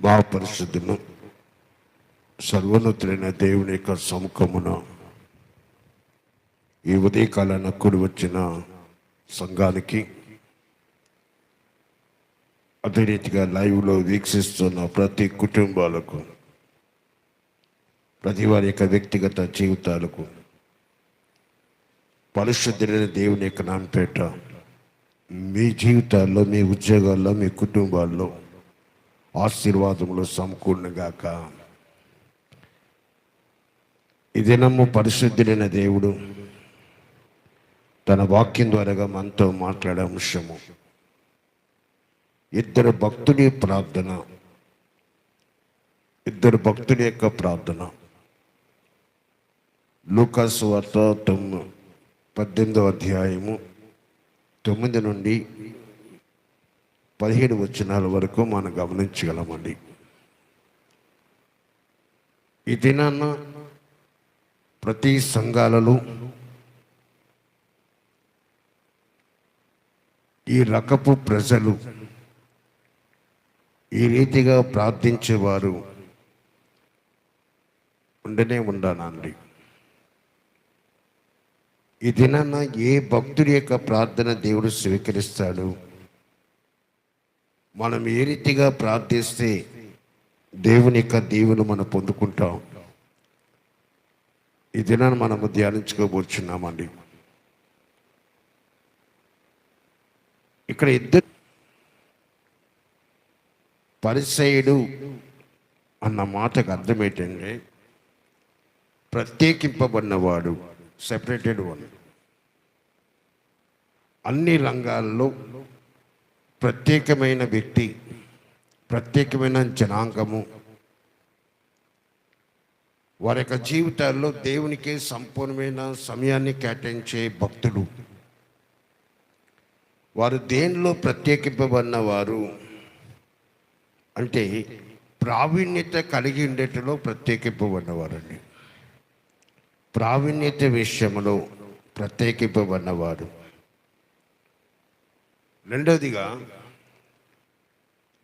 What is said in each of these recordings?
మహాపరిశుద్ధును సర్వోన్నతులైన దేవుని యొక్క సముఖమున ఈ ఉదయకాలాన కూడి వచ్చిన సంఘానికి అదే రీతిగా లైవ్లో వీక్షిస్తున్న ప్రతి కుటుంబాలకు ప్రతి వారి యొక్క వ్యక్తిగత జీవితాలకు పరిశుద్ధులైన దేవుని యొక్క నామపేట మీ జీవితాల్లో మీ ఉద్యోగాల్లో మీ కుటుంబాల్లో ఆశీర్వాదములు సమకూర్ణగాక ఈ దినము పరిశుద్ధులైన దేవుడు తన వాక్యం ద్వారాగా మనతో మాట్లాడే అంశము. ఇద్దరు భక్తుడి ప్రార్థన. ఇద్దరు భక్తుడి యొక్క ప్రార్థన. లూకాస్ వార్త తొమ్మిది పద్దెనిమిదో అధ్యాయము తొమ్మిది నుండి పదిహేడు వచనాల వరకు మనం గమనించగలమండి. ఈ దినాన్న ప్రతి సంఘాలలో ఈ రకపు ప్రజలు ఈ రీతిగా ప్రార్థించేవారు ఉండనే ఉండాలండి. ఈ దినాన ఏ భక్తుడి యొక్క ప్రార్థన దేవుడు స్వీకరిస్తాడు? మనం ఏ రీతిగా ప్రార్థిస్తే దేవుని యొక్క దీవును మనం పొందుకుంటాం? ఈ దినాన్ని మనము ధ్యానించుకోబోచున్నామండి. ఇక్కడ ఇద్దరు పరిసయుడు అన్న మాటకు అర్థం ఏంటంటే ప్రత్యేకింపబడినవాడు సెపరేటెడ్ వన్ అన్ని రంగాల్లో ప్రత్యేకమైన వ్యక్తి ప్రత్యేకమైన జనాంగము. వారి యొక్క జీవితాల్లో దేవునికి సంపూర్ణమైన సమయాన్ని కేటాయించే భక్తులు. వారు దేనిలో ప్రత్యేకింపబడిన వారు అంటే ప్రావీణ్యత కలిగి ఉండేటలో ప్రత్యేకింపబడినవారండి. ప్రావీణ్యత విషయంలో ప్రత్యేకింపబడినవారు. రెండవదిగా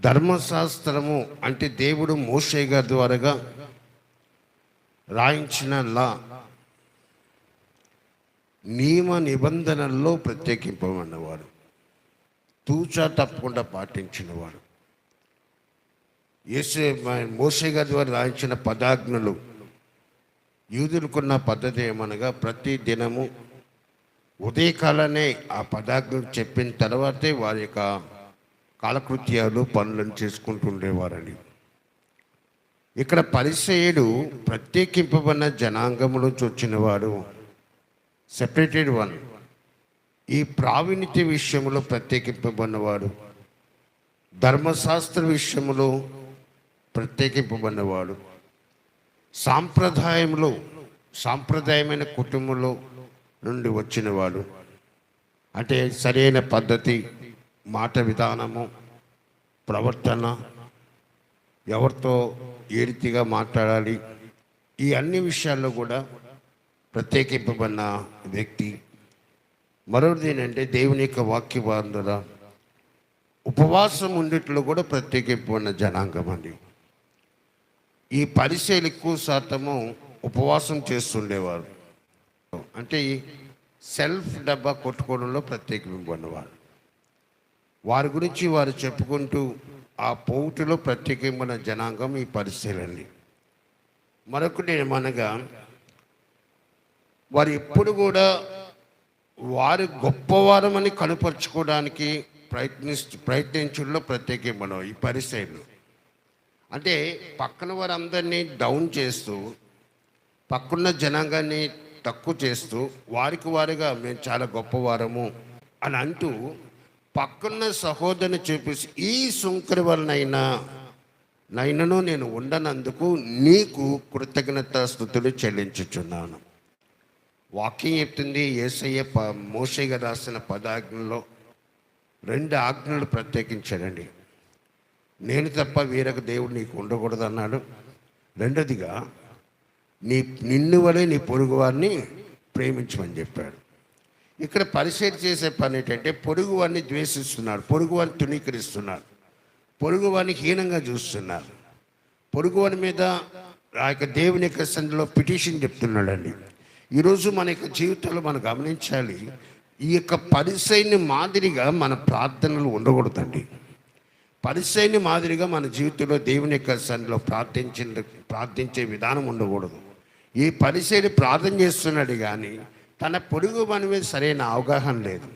ధర్మశాస్త్రము అంటే దేవుడు మోషే గారి ద్వారాగా రాయించిన లా. నియమ నిబంధనల్లో ప్రత్యేకింపబడినవాడు. తూచా తప్పకుండా పాటించినవాడు. యేసు మోసే గారి ద్వారా రాయించిన పదాజ్ఞలు యూదులకున్న పద్ధతి ఏమనగా ప్రతి దినము ఉదయకాలనే ఆ పదార్థం చెప్పిన తర్వాతే వారి యొక్క కాలకృత్యాలు పనులను చేసుకుంటుండేవారని. ఇక్కడ పరిసయుడు ప్రత్యేకింపబడిన జనాంగంలోంచి వచ్చినవాడు సెపరేటెడ్ వన్ ఈ ప్రావీణ్యత విషయంలో ప్రత్యేకింపబడినవాడు. ధర్మశాస్త్ర విషయంలో ప్రత్యేకింపబడినవాడు. సాంప్రదాయంలో సాంప్రదాయమైన కుటుంబంలో నుండి వచ్చినవాడు. అంటే సరైన పద్ధతి మాట విధానము ప్రవర్తన ఎవరితో ఏ రీతిగా మాట్లాడాలి ఈ అన్ని విషయాల్లో కూడా ప్రత్యేకింపబడిన వ్యక్తి. మరొకటి ఏంటంటే దేవుని యొక్క వాక్య బాంధుల ఉపవాసం ఉండేట్లో కూడా ప్రత్యేకింపబడిన జనాంగం అండి. ఈ పరిశీలు ఎక్కువ శాతము ఉపవాసం చేస్తుండేవారు. అంటే సెల్ఫ్ డబ్బా కొట్టుకోవడంలో ప్రత్యేకింపబడినవారు వారి గురించి వారు చెప్పుకుంటూ ఆ పోటులో ప్రత్యేకమైన జనాంగం ఈ పరిశీలండి మరొకటి ఏమనగా వారు ఎప్పుడు కూడా వారు గొప్పవారమని కనుపరుచుకోవడానికి ప్రయత్ని ప్రయత్నించడంలో ప్రత్యేకమైన ఈ పరిస్థితులు. అంటే పక్కన వారందరినీ డౌన్ చేస్తూ పక్కన్న జనాంగాన్ని తక్కువ చేస్తూ వారికి వారిగా మేము చాలా గొప్పవారము అని అంటూ పక్కన్న సహోదరుని చూపిసి ఈ సుంకరి వలనైనా నైనను నేను ఉండనందుకు నీకు కృతజ్ఞత స్థుతులు చెల్లించుచున్నాను. వాక్యం చెప్తుంది ఏసయ్య ప మోసయ్య రాసిన పదాజ్ఞలో రెండు ఆజ్ఞలు ప్రత్యేకించాడండి. నేను తప్ప వేరొక దేవుడు నీకు ఉండకూడదు అన్నాడు రెండోదిగా నీ నిన్ను వలె నీ పొరుగు వారిని ప్రేమించమని చెప్పాడు. ఇక్కడ పరిశీలి చేసే పని ఏంటంటే పొరుగువాడిని ద్వేషిస్తున్నాడు తుణీకరిస్తున్నారు పొరుగు వారిని హీనంగా చూస్తున్నారు. పొరుగువాని మీద ఆ యొక్క దేవుని యొక్క సంధిలో పిటిషన్ చెప్తున్నాడండి. ఈరోజు మన యొక్క జీవితంలో మనం గమనించాలి ఈ యొక్క పరిశైని మాదిరిగా మన ప్రార్థనలు ఉండకూడదండి. పరిశైని మాదిరిగా మన జీవితంలో దేవుని యొక్క సన్నిలో ప్రార్థించిన ప్రార్థించే విధానం ఉండకూడదు. ఈ పరిశీలి ప్రార్థన చేస్తున్నాడు కానీ తన పొరుగు వాని మీద సరైన అవగాహన లేదు.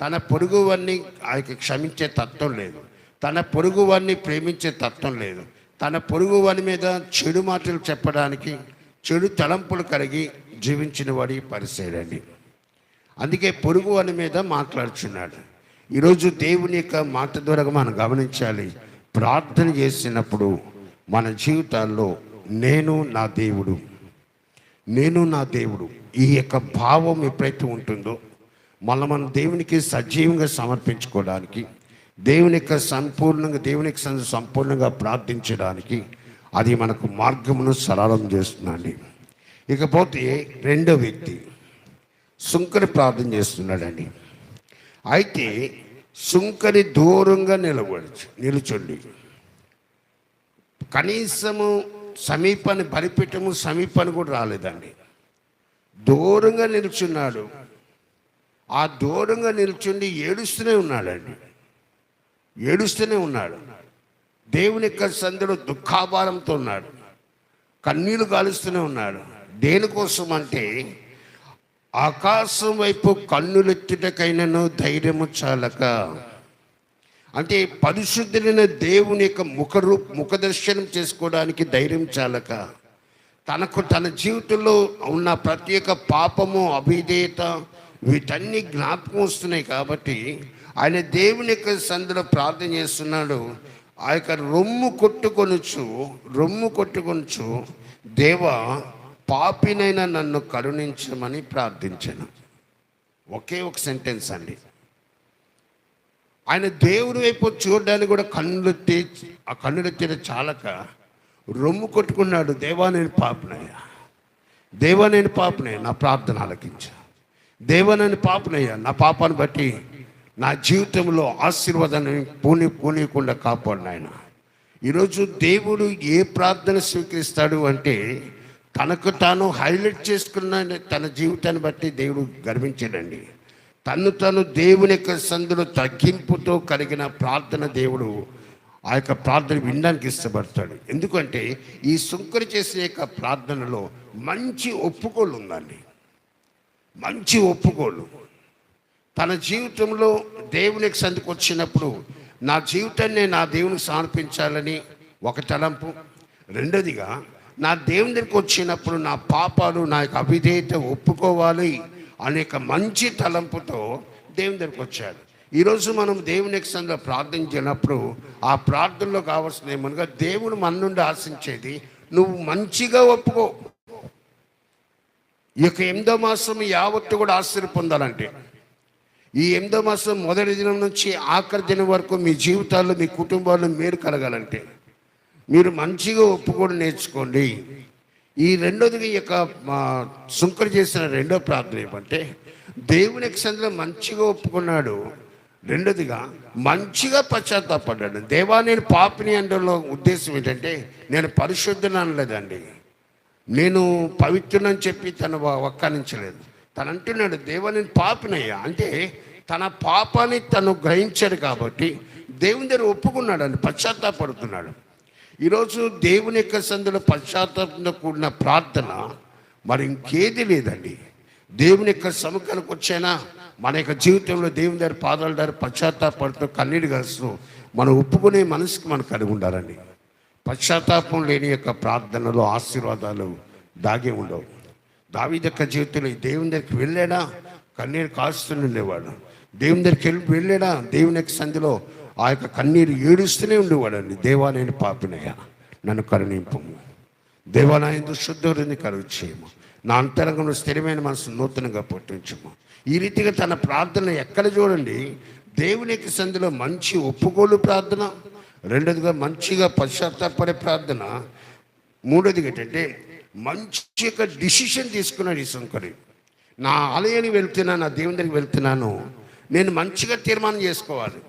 తన పొరుగు వారిని ఆయనకి క్షమించే తత్వం లేదు. తన పొరుగు వారిని ప్రేమించే తత్వం లేదు. తన పొరుగు వారి మీద చెడు మాటలు చెప్పడానికి చెడు తలంపులు కలిగి జీవించిన వాడి పరిశీలండి. అందుకే పొరుగు అని మీద మాట్లాడుచున్నాడు. ఈరోజు దేవుని యొక్క మాట ద్వారా మనం గమనించాలి. ప్రార్థన చేసినప్పుడు మన జీవితాల్లో నేను నా దేవుడు. నేను నా దేవుడు. ఈ యొక్క భావం ఎప్పుడైతే ఉంటుందో మళ్ళీ మనం దేవునికి సజీవంగా సమర్పించుకోవడానికి దేవుని యొక్క సంపూర్ణంగా దేవునికి సంపూర్ణంగా ప్రార్థించడానికి అది మనకు మార్గమును సరళం చేస్తుందండి. ఇకపోతే రెండో వ్యక్తి సుంకరి ప్రార్థన చేస్తున్నాడండి. అయితే సుంకరి దూరంగా నిలబడి నిలుచుండి. కనీసము సమీపాన్ని బలిపీఠము సమీపాన్ని కూడా రాలేదండి. దూరంగా నిల్చున్నాడు. ఆ దూరంగా నిల్చుండి ఏడుస్తూనే ఉన్నాడండి. ఏడుస్తూనే ఉన్నాడు. దేవుని యొక్క సందులో దుఃఖాభారంతో ఉన్నాడు. కన్నీళ్ళు కాలుస్తూనే ఉన్నాడు. దేనికోసం అంటే ఆకాశం వైపు కన్నులెత్తుటకైనను ధైర్యము చాలక అంటే పరిశుద్ధులైన దేవుని యొక్క ముఖరూ ముఖదర్శనం చేసుకోవడానికి ధైర్యం చాలక తనకు తన జీవితంలో ఉన్న ప్రత్యేక పాపము అభిధేయత వీటన్ని జ్ఞాపకం వస్తున్నాయి కాబట్టి ఆయన దేవుని యొక్క సందులో ప్రార్థన చేస్తున్నాడు. ఆ యొక్క రొమ్ము కొట్టుకొనుచు రొమ్ము కొట్టుకొనుచు దేవ పాపినైనా నన్ను కరుణించమని ప్రార్థించాను. ఒకే ఒక సెంటెన్స్ అండి. ఆయన దేవుని వైపు చూడడానికి కూడా కన్నులు తెచ్చి ఆ కన్నులు తెచ్చిన చాలక రొమ్ము కొట్టుకున్నాడు దేవా నేను పాపనయ్యా. దేవా నేను పాపనయ్యా. నా ప్రార్థన ఆలకించా. దేవా నేను పాపనయ్యా. నా పాపాన్ని బట్టి నా జీవితంలో ఆశీర్వాదాన్ని పూని పూనీయకుండా కాపాడు ఆయన ఈరోజు దేవుడు ఏ ప్రార్థన స్వీకరిస్తాడు అంటే తనకు తాను హైలైట్ చేసుకున్న తన జీవితాన్ని బట్టి దేవుడు గర్వించాడండి. తను తను దేవుని యొక్క సందులో తగ్గింపుతో కలిగిన ప్రార్థన దేవుడు ఆ యొక్క ప్రార్థన వినడానికి ఇష్టపడతాడు. ఎందుకంటే ఈ శుంకరు చేసిన యొక్క ప్రార్థనలో మంచి ఒప్పుకోలు ఉందండి. మంచి ఒప్పుకోలు తన జీవితంలో దేవునికి సందుకు వచ్చినప్పుడు నా జీవితాన్ని నా దేవునికి సమర్పించాలని ఒక తలంపు. రెండోదిగా నా దేవుని దగ్గరికి వచ్చినప్పుడు నా పాపాలు నా యొక్క అవిధేయత ఒప్పుకోవాలి. అనేక మంచి తలంపుతో దేవుని దగ్గరికి వచ్చాడు. ఈరోజు మనం దేవుని యొక్క ప్రార్థన ప్రార్థించినప్పుడు ఆ ప్రార్థనలో కావాల్సిన ఏమనగా దేవుడు మన నుండి ఆశించేది నువ్వు మంచిగా ఒప్పుకో. ఈ యొక్క ఎనిమిదో మాసం యావత్తు కూడా ఆశ్చర్య పొందాలంటే. ఈ ఎనిమిదో మాసం మొదటి దినం నుంచి ఆఖరి దినం వరకు మీ జీవితాల్లో మీ కుటుంబాల్లో మీరు కలగాలంటే. మీరు మంచిగా ఒప్పుకోవడం నేర్చుకోండి. ఈ రెండోది యొక్క మా సుంకరు చేసిన రెండో ప్రార్థన ఏమంటే దేవుని యొక్క మంచిగా ఒప్పుకున్నాడు. రెండోదిగా మంచిగా పశ్చాత్తాపడ్డాడు. దేవా నేను పాపిని అనడంలో ఉద్దేశం ఏంటంటే నేను పరిశుద్ధుని అనలేదండి. నేను పవిత్రునని చెప్పి తను వక్కానించలేదు. తను అంటున్నాడు దేవా నేను పాపినయ్యా. అంటే తన పాపాన్ని తను గ్రహించాడు కాబట్టి దేవుని దగ్గర ఒప్పుకున్నాడు అని పశ్చాత్తాపడుతున్నాడు. ఈరోజు దేవుని యొక్క సందులో పశ్చాత్తాపంతో కూడిన ప్రార్థన మరి ఇంకేది లేదండి. దేవుని యొక్క సముఖానికి వచ్చైనా? మన యొక్క జీవితంలో దేవుని దగ్గర పాదాల దగ్గర పశ్చాత్తాపడుతూ కన్నీడు కలుస్తూ మనం ఒప్పుకునే మనసుకి మనకు కలిగి ఉండాలండి. పశ్చాత్తాపం లేని యొక్క ప్రార్థనలో ఆశీర్వాదాలు దాగి ఉండవు. దావి యొక్క జీవితంలో దేవుని దగ్గరికి వెళ్ళాడా కన్నీరు కాస్తూనే ఉండేవాడు. దేవుని దగ్గరికి వెళ్ళి వెళ్ళాడా దేవుని యొక్క సంధిలో ఆ యొక్క కన్నీరు ఏడుస్తూనే ఉండేవాడండి. దేవా నేను పాపినయ్యా నన్ను కరుణింపము. దేవా నా ఎందు శుద్ధుడిని కలుగు చేయము నా అంతరంగంలో స్థిరమైన మనసు నూతనంగా పుట్టించము. ఈ రీతిగా తన ప్రార్థన ఎక్కడ చూడండి దేవుని యొక్క సంధిలో మంచి ఒప్పుకోలు ప్రార్థన రెండోదిగా మంచిగా పశ్చాత్తాపడే ప్రార్థన మూడోదిగా ఏంటంటే మంచి యొక్క డిసిషన్ తీసుకున్నాడు ఈ శంకరి నా ఆలయానికి వెళ్తున్నాను నా దేవుని దగ్గరికి వెళ్తున్నాను. నేను మంచిగా తీర్మానం చేసుకోవాలి.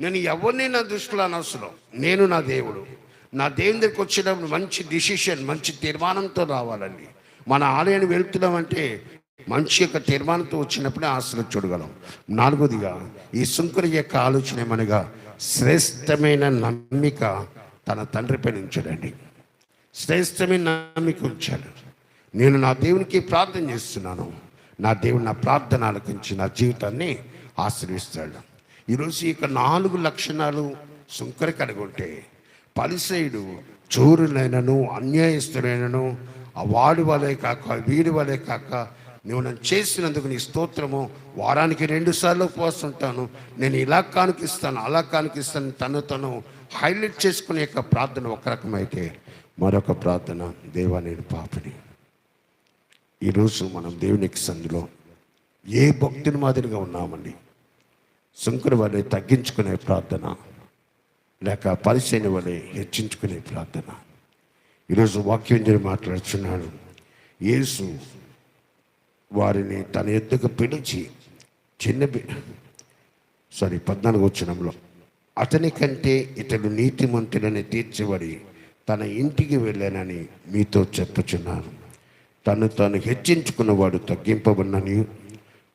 నేను ఎవరిని నా దృష్టిలో అనవసరం? నేను నా దేవుడు. నా దేవుని దగ్గరికి వచ్చినప్పుడు మంచి డిసిషన్ మంచి తీర్మానంతో రావాలండి. మన ఆలయాన్ని వెళ్తున్నామంటే మంచి యొక్క తీర్మానంతో వచ్చినప్పుడే ఆశలు చూడగలం. నాలుగోదిగా ఈ శుంకుని యొక్క ఆలోచన ఏమనగా శ్రేష్టమైన నమ్మిక తన తండ్రిపై ఉంచాడండి. శ్రేష్టమైన నమ్మిక ఉంచాడు. నేను నా దేవునికి ప్రార్థన చేస్తున్నాను. నా దేవుడు నా ప్రార్థన ఆలకించి నా జీవితాన్ని ఆశ్రయిస్తాడు. ఈరోజు ఇక నాలుగు లక్షణాలు సుంకర కనుగొంటే పలిసైడు పరిసయుడు చోరులైనను అన్యాయస్తులైనను ఆ వాడి వలే కాక వీడి వలే కాక నువ్వు నన్ను చేసినందుకు నీ స్తోత్రము. వారానికి రెండు సార్లు నేను ఇలా కానుకిస్తాను అలా కానుకిస్తాను తను తను హైలైట్ చేసుకునే యొక్క ప్రార్థన ఒక రకమైతే మరొక ప్రార్థన దేవా నేను పాపని. ఈరోజు మనం దేవునికి సందులో ఏ భక్తుని మాదిరిగా ఉన్నామండి? శంకుని వలె తగ్గించుకునే ప్రార్థన లేక పరిచయని వలె హెచ్చించుకునే ప్రార్థన. ఈరోజు వాక్యం జరిగి మాట్లాడుతున్నాడు యేసు వారిని తన ఎద్దుకు పిలిచి చిన్న సారీ పద్నాలుగు వచ్చినంలో అతని కంటే ఇతడు నీతిమంతులని తీర్చబడి తన ఇంటికి వెళ్ళానని మీతో చెప్పుచున్నాను. తను తాను హెచ్చించుకున్నవాడు తగ్గింపబడినని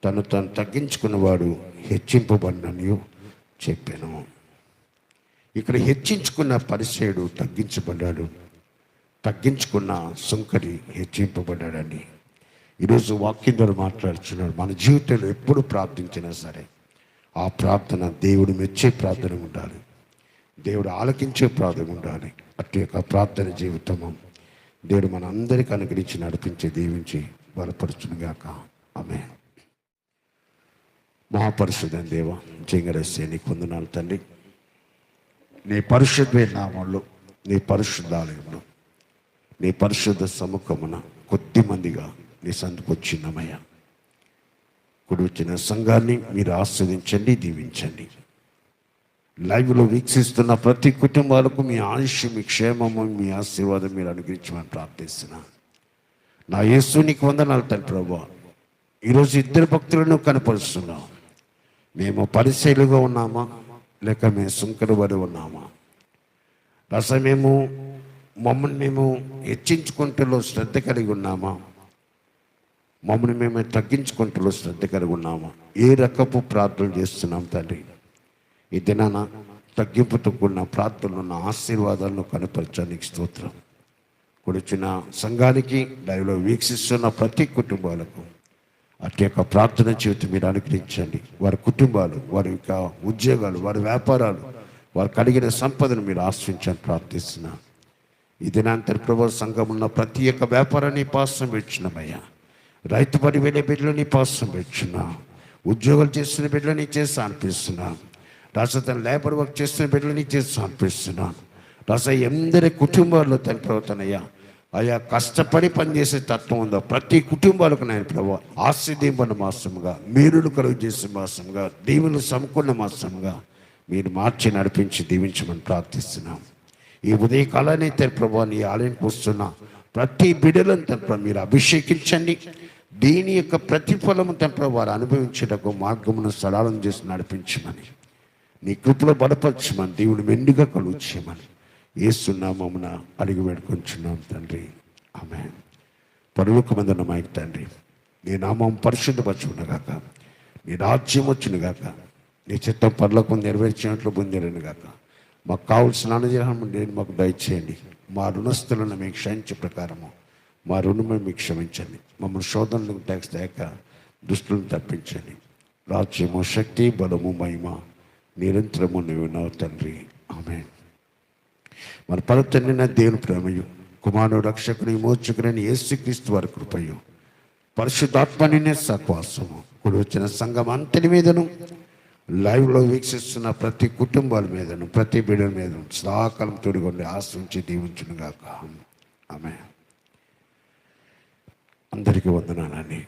తను తను తగ్గించుకున్నవాడు హెచ్చింపబడినని చెప్పాను. ఇక్కడ హెచ్చించుకున్న పరిచయుడు తగ్గించబడ్డాడు. తగ్గించుకున్న సుంకరి హెచ్చింపబడ్డాడని ఈరోజు వాక్యం ద్వారా మాట్లాడుతున్నాడు మన జీవితంలో ఎప్పుడు ప్రార్థించినా సరే ఆ ప్రార్థన దేవుడు మెచ్చే ప్రార్థన ఉండాలి. దేవుడు ఆలకించే ప్రార్థన ఉండాలి. అట్టి యొక్క ప్రార్థన జీవితము దేవుడు మన అందరికీ అనుగ్రహించి నడిపించే దీవించి బలపరుచునుగాక. ఆమె మహాపరిశుద్ధ దేవ జింగరస్య నీ కొందనాలు తండ్రి నీ పరిశుద్ధమైన నామంలో నీ పరిశుద్ధాలయంలో నీ పరిశుద్ధ సముఖమున కొద్ది మందిగా నీ సందుకు వచ్చినమయ్యా. వచ్చిన సంఘాన్ని మీరు ఆస్వాదించండి దీవించండి. లైవ్లో వీక్షిస్తున్న ప్రతి కుటుంబాలకు మీ ఆయుష్ మీ క్షేమము మీ ఆశీర్వాదం మీరు అనుగ్రహించమని ప్రార్థిస్తున్నా. నా యేసు నీకు వందనాలు తండ్రి ప్రభు. ఈరోజు ఇద్దరు భక్తులను కనపరుస్తున్నాం. మేము పరిశీలిగా ఉన్నామా? లేక మేము సుంకర ఉన్నామా? రసం మేము మమ్మల్ని మేము హెచ్చించుకుంటలో శ్రద్ధ కలిగి ఉన్నామా? మమ్మల్ని మేము తగ్గించుకుంటలో శ్రద్ధ కలిగి ఉన్నామా? ఏ రకపు ప్రార్థనలు చేస్తున్నాం తండ్రి? ఈ దినాన తగ్గింపుతో కూడిన ప్రార్థనలు ఉన్న ఆశీర్వాదాలను కనపరచడానికి స్తోత్రం. కూర్చున్న సంఘానికి లైవ్లో వీక్షిస్తున్న ప్రతి కుటుంబాలకు అట్టి యొక్క ప్రార్థన జీవితం మీరు అనుగ్రహించండి. వారి కుటుంబాలు వారి యొక్క ఉద్యోగాలు వారి వ్యాపారాలు వారు కలిగిన సంపదను మీరు ఆశ్రయించని ప్రార్థిస్తున్నా. ఈ దినాంతరి ప్రభు సంఘం ఉన్న ప్రతి ఒక్క వ్యాపారాన్ని పాసం పెట్టినమయ్యా రైతు పని వెళ్ళే బిడ్డలని పాసం పెట్టున్నా ఉద్యోగాలు చేస్తున్న బిడ్డలని చేసి అనిపిస్తున్నా రాష్ట్ర తన లేబర్ వర్క్ చేస్తున్న బిడ్డలని చేసి అనిపిస్తున్నాను రాష్ట్ర ఎందరి కుటుంబాల్లో తన ప్రవర్తనయ్యా. అయా కష్టపడి పనిచేసే తత్వం ఉందో ప్రతి కుటుంబాలకు నేను ప్రభు ఆశీర్దింపన మాసముగా మీరులు కలుగు చేసే మాసముగా దీవులు సమకూర్ణ మాసముగా మీరు మార్చి నడిపించి దీవించమని ప్రార్థిస్తున్నాం. ఈ ఉదయకాలాన్ని తన ప్రభు నీ ఆలయానికి వస్తున్న ప్రతి బిడ్డలను తప్ప మీరు అభిషేకించండి. దీని యొక్క ప్రతిఫలము తన వారు అనుభవించేటకు మార్గమును సరళం చేసి నడిపించమని. నీ కృపలో బలపరచమని దేవుని మెండుగా కలుగు చేయమని. ఏస్తున్నామమున అడిగి పెట్టుకుంటున్నాం తండ్రి. ఆమె పరువుకమందున్న మాయకు తండ్రి నీ నామం పరిశుద్ధపరచుకున్నగాక నీ రాజ్యం వచ్చినగాక నీ చిత్తం పర్లకు నెరవేర్చినట్లు పొందిరను గాక మాకు కావలసిన అనుగ్రహం నేను మాకు దయచేయండి. మా రుణస్థులను మీకు క్షయించే ప్రకారము మా రుణమే మీకు క్షమించండి. మమ్మల్ని శోధనలకు ట్యాక్స్ లేక దుస్తులను తప్పించండి. రాజ్యము శక్తి బలము మహిమ నిరంతరము నువ్వు తండ్రి. ఆమె మన పరతండ్రిన దేవుని ప్రేమయు కుమారుడు రక్షకుని మోచకుని యేసుక్రీస్తు వారి కృపయు. పరిశుద్ధాత్మనినే సహవాసము. ఇప్పుడు వచ్చిన సంఘం అంతటి మీదను లైవ్లో వీక్షిస్తున్న ప్రతి కుటుంబాల మీదను ప్రతి బిడ్డల మీదను సదాకాలం తోడుగొండి ఆశ్రయించి దీవించునుగాక. ఆమె అందరికీ వందనాలని